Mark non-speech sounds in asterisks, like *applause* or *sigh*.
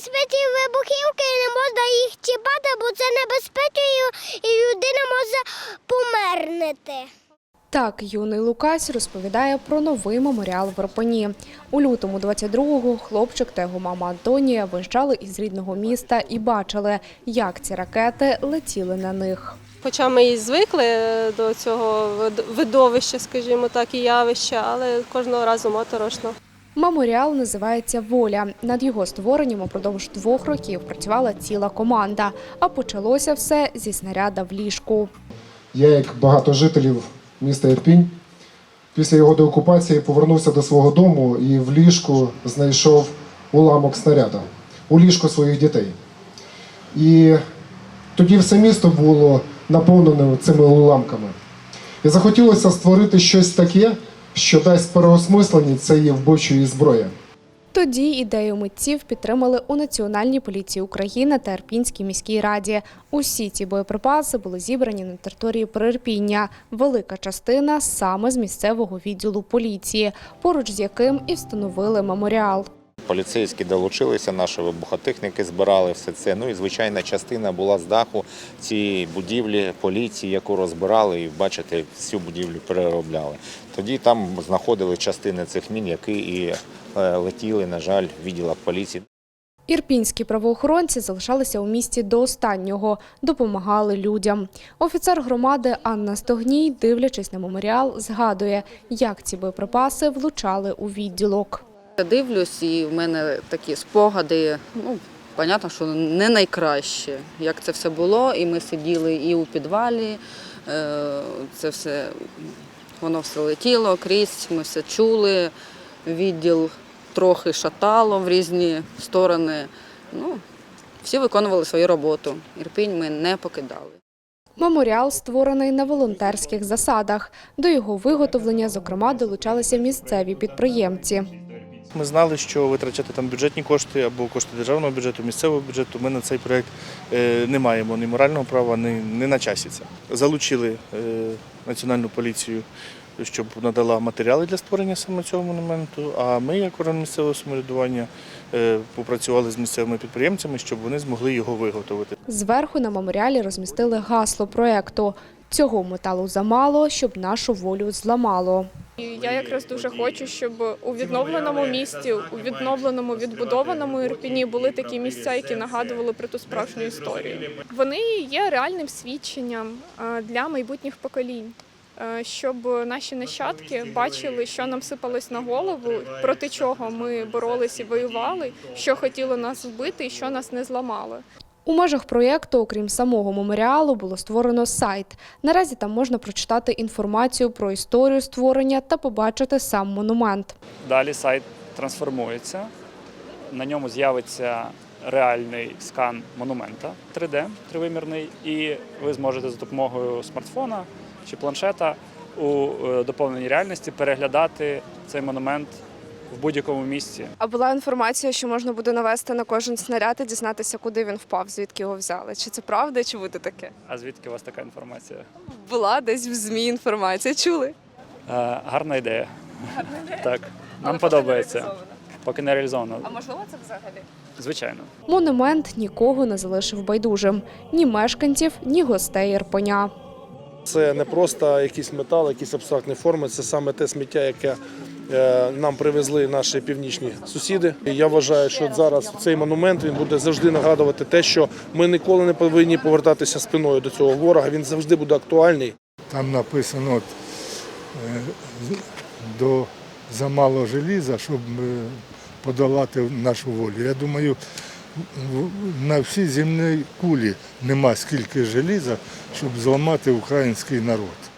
небезпечні вибухівки і не можна їх чіпати, бо це небезпечно і- людина може помернути. Так, юний Лукась розповідає про новий меморіал в Ірпені. У лютому 22-го хлопчик та його мама Антонія виїжджали із рідного міста і бачили, як ці ракети летіли на них. Хоча ми і звикли е, до цього видовища, скажімо так, і явища, але кожного разу моторошно. Меморіал називається Воля. Над його створенням упродовж двох років працювала ціла команда. А почалося все зі снаряда в ліжку. Я, як багато жителів міста Ірпінь, після його деокупації повернувся до свого дому і в ліжку знайшов уламок снаряда у ліжку своїх дітей. І тоді все місто було наповнене цими уламками. І захотілося створити щось таке, що дасть переосмислення цієї вбочої зброї. Тоді ідею митців підтримали у Національній поліції України та Ірпінській міській раді. Усі ці боєприпаси були зібрані на території Прирпіння. Велика частина саме з місцевого відділу поліції, поруч з яким і встановили меморіал. Поліцейські долучилися, наші вибухотехніки збирали все це. Ну і звичайна частина була з даху цієї будівлі поліції, яку розбирали, і бачите, всю будівлю переробляли. Тоді там знаходили частини цих мін, які і е, летіли, на жаль, в відділах поліції. Ірпінські правоохоронці залишалися у місті до останнього, допомагали людям. Офіцер громади Анна Стогній, дивлячись на меморіал, згадує, як ці боєприпаси влучали у відділок. Дивлюсь, і в мене такі спогади. Ну, понятно, що не найкраще, як це все було. І ми сиділи і у підвалі. е, Це все воно все летіло крізь, ми все чули. Відділ трохи шатало в різні сторони. Ну, всі виконували свою роботу. Ірпінь ми не покидали. Меморіал створений на волонтерських засадах. До його виготовлення, зокрема, долучалися місцеві підприємці. Ми знали, що витрачати там бюджетні кошти або кошти державного бюджету, місцевого бюджету. Ми на цей проєкт е, не маємо ні морального права, ні, ні на часі це. Залучили е, національну поліцію, щоб надала матеріали для створення саме цього монументу. А ми, як орган місцевого самоврядування, е, попрацювали з місцевими підприємцями, щоб вони змогли його виготовити. Зверху на меморіалі розмістили гасло проекту Цього металу замало, щоб нашу волю зламало. І я якраз дуже хочу, щоб у відновленому місті, у відновленому відбудованому Ірпіні були такі місця, які нагадували про ту справжню історію. Вони є реальним свідченням е, для майбутніх поколінь. е, Щоб наші нащадки бачили, що нам сипалось на голову, проти чого ми боролись і воювали, що хотіло нас вбити і що нас не зламало. У межах проєкту, окрім самого меморіалу, було створено сайт. Наразі там можна прочитати інформацію про історію створення та побачити сам монумент. Далі сайт трансформується, на ньому з'явиться реальний скан монумента 3D, тривимірний, і ви зможете за допомогою смартфона чи планшета у е, доповненій реальності переглядати цей монумент в будь-якому місці. А була інформація, що можна буде навести на кожен снаряд і дізнатися, куди він впав, звідки його взяли. Чи це правда, чи буде таке? А звідки у вас така інформація? Була десь в ЗМІ інформація. Чули? Е, Гарна ідея. *laughs* Так, нам подобається. Поки не реалізовано. А можливо, це взагалі? Звичайно. Монумент нікого не залишив байдужим ні мешканців, ні гостей Ірпеня. Це не просто якийсь метал, якісь абстрактні форми, це саме те сміття, яке нам привезли наші північні сусіди. Я вважаю, що зараз цей монумент він буде завжди нагадувати те, що ми ніколи не повинні повертатися спиною до цього ворога. Він завжди буде актуальний. Там написано е, до замало желіза, щоб е, подолати нашу волю. Я думаю, на всій земній кулі нема скільки желіза, щоб зламати український народ.